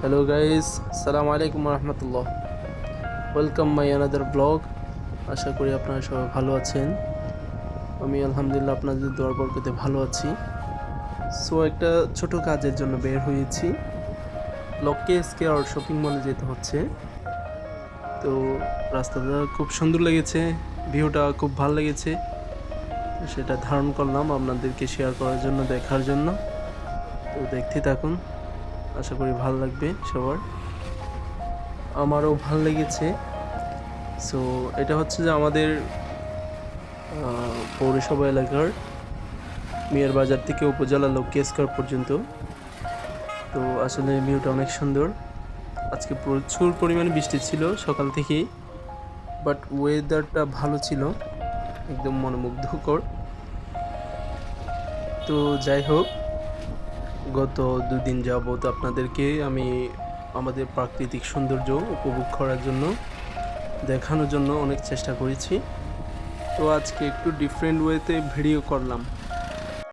Hello guys সালাম আলাইকুম রহমতুল্লাহ ওয়েলকাম মাই আনাদার ব্লগ আশা করি আপনারা সবাই ভালো আছেন। আমি আলহামদুলিল্লাহ আপনাদের দোয়ার বরকতে ভালো আছি। সো একটা ছোট কাজের জন্য বের হয়েছি। লক্কে স্কেয়ার শপিং মলে যেতে হচ্ছে। তো, রাস্তাটা খুব সুন্দর লেগেছে, ভিউটা খুব ভালো লেগেছে। সেটা ধারণ করলাম আপনাদেরকে শেয়ার করার জন্য, দেখার জন্য। তো, দেখতে থাকুন। আশা করি ভালো লাগবে সবার। আমারও ভালো লেগেছে। সো এটা হচ্ছে যে আমাদের পৌরসভা এলাকার মিয়ার বাজার থেকে উপজেলা লক্ষ্যস্কার পর্যন্ত। তো আসলে ভিউটা অনেক সুন্দর। আজকে প্রচুর পরিমাণে বৃষ্টি ছিল সকাল থেকেই বাট ওয়েদারটা ভালো ছিল, একদম মনোমুগ্ধকর। তো যাই হোক গত দুদিন যাবৎ আপনাদেরকে আমি আমাদের প্রাকৃতিক সৌন্দর্য উপভোগ করার জন্য, দেখানোর জন্য অনেক চেষ্টা করেছি। তো আজকে একটু ডিফারেন্ট ওয়েতে ভিডিও করলাম।